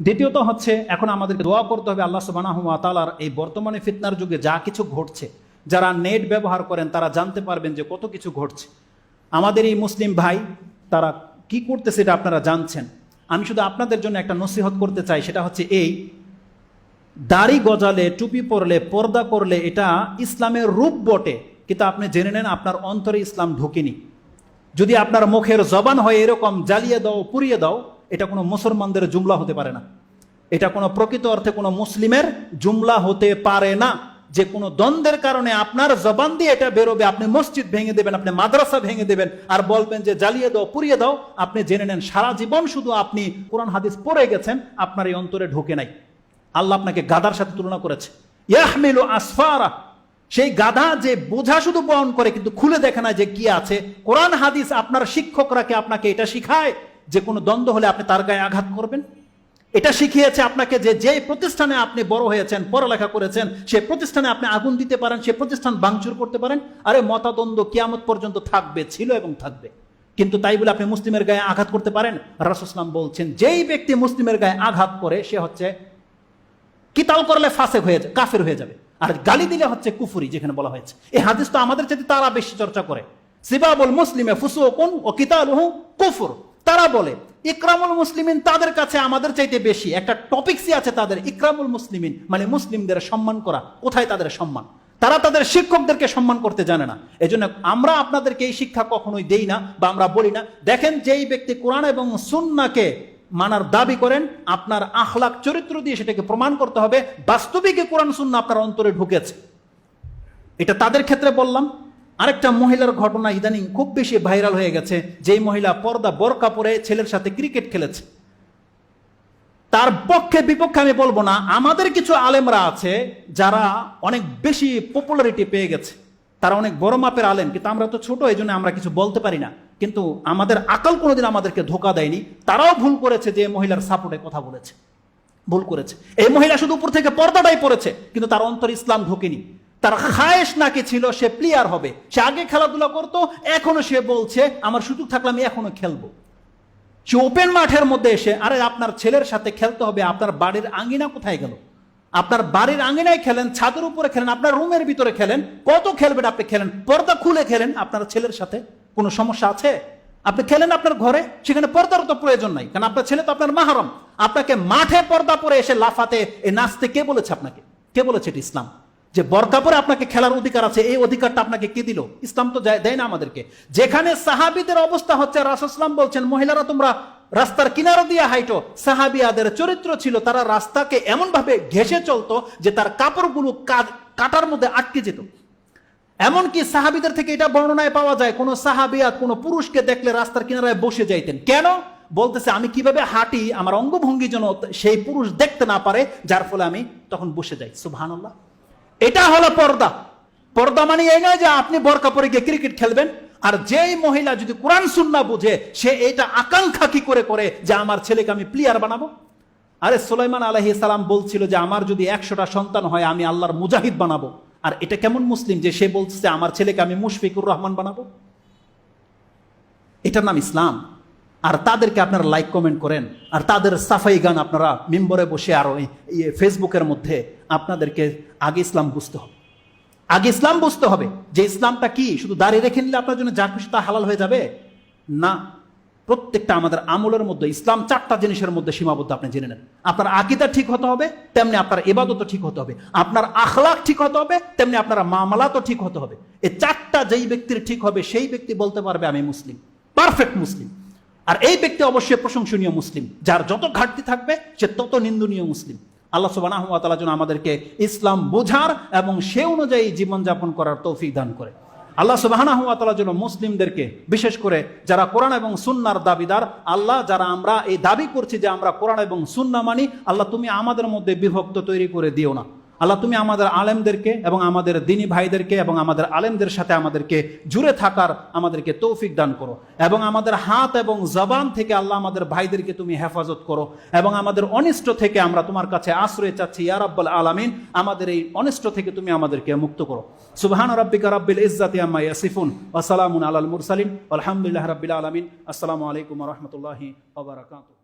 দ্বিতীয়ত হচ্ছে, এখন আমাদের দোয়া করতে হবে আল্লাহ সুবাহ তালার এই বর্তমানে ফিতনার যুগে যা কিছু ঘটছে, যারা নেট ব্যবহার করেন তারা জানতে পারবেন যে কত কিছু ঘটছে। আমাদের এই মুসলিম ভাই, তারা কি করতেছে এটা আপনারা জানছেন। আমি শুধু আপনাদের জন্য একটা নসিহত করতে চাই, সেটা হচ্ছে এই, দাড়ি গজালে, টুপি পরলে, পর্দা করলে এটা ইসলামের রূপ বটে, কিন্তু আপনি জেনে নেন আপনার অন্তরে ইসলাম ঢুকেনি। যদি আপনার মুখের জবান হয় এরকম, জ্বালিয়ে দাও, পুড়িয়ে দাও এটা কোনো মুসলমানদের জুমলা হতে পারে না। এটা কোনো প্রকৃত অর্থে কোনো মুসলিমের জুমলা হতে পারে না। যে কোনো দ্বন্দ্বের কারণে আপনার জবান দিয়ে এটা বেরোবে, আপনি মসজিদ ভেঙে দেবেন, আপনি মাদ্রাসা ভেঙে দেবেন, আর বলবেন যে জ্বালিয়ে দাও, পুড়িয়ে দাও, আপনি জেনে নেন, সারা জীবন শুধু আপনি কোরআন, হাদিস পড়ে গেছেন, আপনার এই অন্তরে ঢোকে নাই। আল্লাহ আপনাকে গাদার সাথে তুলনা করেছে। ইয়াহমিলু আসফারা। সেই গাধা যে বোঝা শুধু বহন করে, কিন্তু খুলে দেখে না যে কি আছে। কোরআন, হাদিস আপনার শিক্ষকরা কি আপনাকে এটা শিখায়? যে কোনো দ্বন্দ্ব হলে আপনি তার গায়ে আঘাত করবেন। এটা শিখিয়েছে আপনাকে যে যে প্রতিষ্ঠানে আপনি বড় হয়েছেন, পড়ালেখা করেছেন, সে প্রতিষ্ঠানে আপনি আগুন দিতে পারেন, সে প্রতিষ্ঠান ভাঙচুর করতে পারেন, আরে মতাদ্বন্দ্ব কিয়ামত পর্যন্ত থাকবে, ছিল এবং থাকবে। কিন্তু তাই বলে আপনি মুসলিমের গায়ে আঘাত করতে পারেন? রাসুসলাম বলছেন, যেই ব্যক্তি মুসলিমের গায়ে আঘাত করে, সে হচ্ছে কিতাল করলে ফাঁসে হয়ে যাবে কাফের হয়ে যাবে। আর গালি দিলে হচ্ছে কুফুরি, যেখানে বলা হয়েছে। এই হাদিস তো আমাদের চাইতে তারা বেশি চর্চা করে। সিবাবুল মুসলিমে ফুসুকুন ও কিতালুহু কুফুর। তারা বলে, ইকরামুল মুসলিমিন তাদের কাছে আমাদের চাইতে বেশি। একটা টপিকসই আছে তাদের, ইকরামুল মুসলিমিন মানে মুসলিমদের সম্মান করা। কোথায় তাদের সম্মান? তারা তাদের শিক্ষকদেরকে সম্মান করতে জানে না। এজন্য আমরা আপনাদেরকে এই শিক্ষা কখনোই দেই না বা আমরা বলি না। দেখেন যেই ব্যক্তি কোরআন এবং সুন্নাকে মানার দাবি করেন, আপনার আখলাক চরিত্র দিয়ে সেটাকে প্রমাণ করতে হবে। বাস্তবিকে কোরআন সুন্না আপনার অন্তরে ঢুকেছে। এটা তাদের ক্ষেত্রে বললাম। আরেকটা মহিলার ঘটনা ইদানিং খুব বেশি ভাইরাল হয়ে গেছে। যেই মহিলা পর্দা বরকা পরে ছেলের সাথে ক্রিকেট খেলেছে। তার পক্ষে বিপক্ষে আমি বলব না, আমাদের কিছু আলেমরা আছে যারা অনেক বেশি পপুলারিটি পেয়ে গেছে। তারা অনেক বড় মাপের আলেম, কিন্তু আমরা তো ছোট, এই জন্য আমরা কিছু বলতে পারি না। কিন্তু আমাদের আকাল কোনোদিন আমাদেরকে ধোকা দেয়নি। তারাও ভুল করেছে যে মহিলার সাপোর্টে কথা বলেছে। ভুল করেছে। এই মহিলা শুধু উপর থেকে পর্দাটাই পড়েছে, কিন্তু তার অন্তর ইসলাম ঢোকেনি। তার খায়েশ নাকি ছিল, সে প্লেয়ার হবে। সে আগে খেলাধুলা করতো, এখনও সে বলছে, আমার সুযোগ থাকলে আমি এখনও খেলব। সে ওপেন মাঠের মধ্যে এসে, আরে, আপনার ছেলের সাথে খেলতে হবে, আপনার বাড়ির আঙ্গিনা কোথায় গেল? আপনার বাড়ির আঙ্গিনায় খেলেন, ছাদের উপরে খেলেন, আপনার রুমের ভিতরে খেলেন, কত খেলবেন আপনি খেলেন? পর্দা খুলে খেলেন, আপনার ছেলের সাথে কোনো সমস্যা আছে? আপনি খেলেন আপনার ঘরে, সেখানে পর্দার তো প্রয়োজন নাই, কারণ আপনার ছেলে তো আপনার মাহারম। আপনাকে মাঠে পর্দা পরে এসে লাফাতে, এ নাচতে কে বলেছে আপনাকে? কে বলেছে এটা ইসলাম? যে বরকা পরে আপনাকে খেলার অধিকার আছে, এই অধিকারটা আপনাকে কে দিল? ইসলাম তো দেয় না আমাদেরকে। যেখানে সাহাবিদের অবস্থা হচ্ছে রাসুসলাম বলছেন, মহিলারা তোমরা রাস্তার কিনারা দিয়ে হাইটো সাহাবিয়াদের চরিত্র ছিল, তারা রাস্তাকে এমন ভাবে ঘেসে চলতো যে তার কাপড়গুলো কাটার মধ্যে আটকে যেত। এমনকি সাহাবিদের থেকে এটা বর্ণনায় পাওয়া যায়, কোন সাহাবিয়াত কোনো পুরুষকে দেখলে রাস্তার কিনারায় বসে যাইতেন। কেন? বলতেছে, আমি কীভাবে হাঁটি, আমার অঙ্গভঙ্গি যেন সেই পুরুষ দেখতে না পারে, যার ফলে আমি তখন বসে যাই। সুবহানাল্লাহ। এটা হলো পর্দা। পর্দা মানে এই নয় যে আপনি বরকা পরে গিয়ে ক্রিকেট খেলবেন, আর যেই মহিলা যদি কোরআন সুন্না বুঝে, সে এটা আকাঙ্ক্ষা কি করে করে যে আমার ছেলেকে আমি প্লেয়ার বানাবো? আরে সুলাইমান আলহি সালাম বলছিল যে আমার যদি একশোটা সন্তান হয়, আমি আল্লাহর মুজাহিদ বানাবো। আর এটা কেমন মুসলিম যে সে বলছে, আমার ছেলেকে আমি মুশফিকুর রহমান বানাবো? এটার নাম ইসলাম। আর তাদেরকে আপনারা লাইক কমেন্ট করেন। আর তাদের সাফাই গান আপনারা মেম্বরে বসে আরও এই- এই ফেসবুকের মধ্যে আপনাদেরকে আগে ইসলাম বুঝতে হবে। আগে ইসলাম বুঝতে হবে যে ইসলামটা কি? শুধু দাঁড়িয়ে রেখে নিলে আপনার জন্য যা খুশি তা হালাল হয়ে যাবে? না। প্রত্যেকটা আমাদের আমলের মধ্যে, ইসলাম চারটা জিনিসের মধ্যে সীমাবদ্ধ আপনি জেনে নেন। আপনার আকিদা ঠিক হতে হবে, তেমনি আপনার এবাদতও ঠিক হতে হবে। আপনার আখলাক ঠিক হতে হবে, তেমনি আপনার মামলাতও ঠিক হতে হবে। এই চারটা যেই ব্যক্তির ঠিক হবে, সেই ব্যক্তি বলতে পারবে, আমি মুসলিম। পারফেক্ট মুসলিম। আর এই ব্যক্তি অবশ্যই প্রশংসনীয় মুসলিম। যার যত ঘাটতি থাকবে, সে তত নিন্দনীয় মুসলিম। আল্লাহ সুবাহ যেন আমাদেরকে ইসলাম বোঝার এবং সে অনুযায়ী জীবনযাপন করার তৌফিক দান করে। আল্লাহ সুবাহ জন্য মুসলিমদেরকে, বিশেষ করে যারা কোরআন এবং সুন্নার দাবিদার, আল্লাহ যারা আমরা এই দাবি করছি যে আমরা কোরআন এবং সুন্না মানি, আল্লাহ তুমি আমাদের মধ্যে বিভক্ত তৈরি করে দিও না। আল্লাহ, তুমি আমাদের আলেমদেরকে এবং আমাদের দিনী ভাইদেরকে এবং আমাদের আলেমদের সাথে আমাদেরকে জুড়ে থাকার আমাদেরকে তৌফিক দান করো। এবং আমাদের হাত এবং জবান থেকে আল্লাহ আমাদের ভাইদেরকে তুমি হেফাজত করো। এবং আমাদের অনিষ্ট থেকে আমরা তোমার কাছে আশ্রয় চাচ্ছি, ইয়া রাব্বাল আলামিন। আমাদের এই অনিষ্ট থেকে তুমি আমাদেরকে মুক্ত করো। সুবহান রাব্বিকা রাব্বিল ইজ্জাতি আম্মা ইয়াসিফুন ওয়া সালামুন আলাল মুরসালিন। আলহামদুলিল্লাহ রাব্বিল আলামিন। আসসালামু আলাইকুম ওয়া রাহমাতুল্লাহি ওয়া বারাকাতুহু।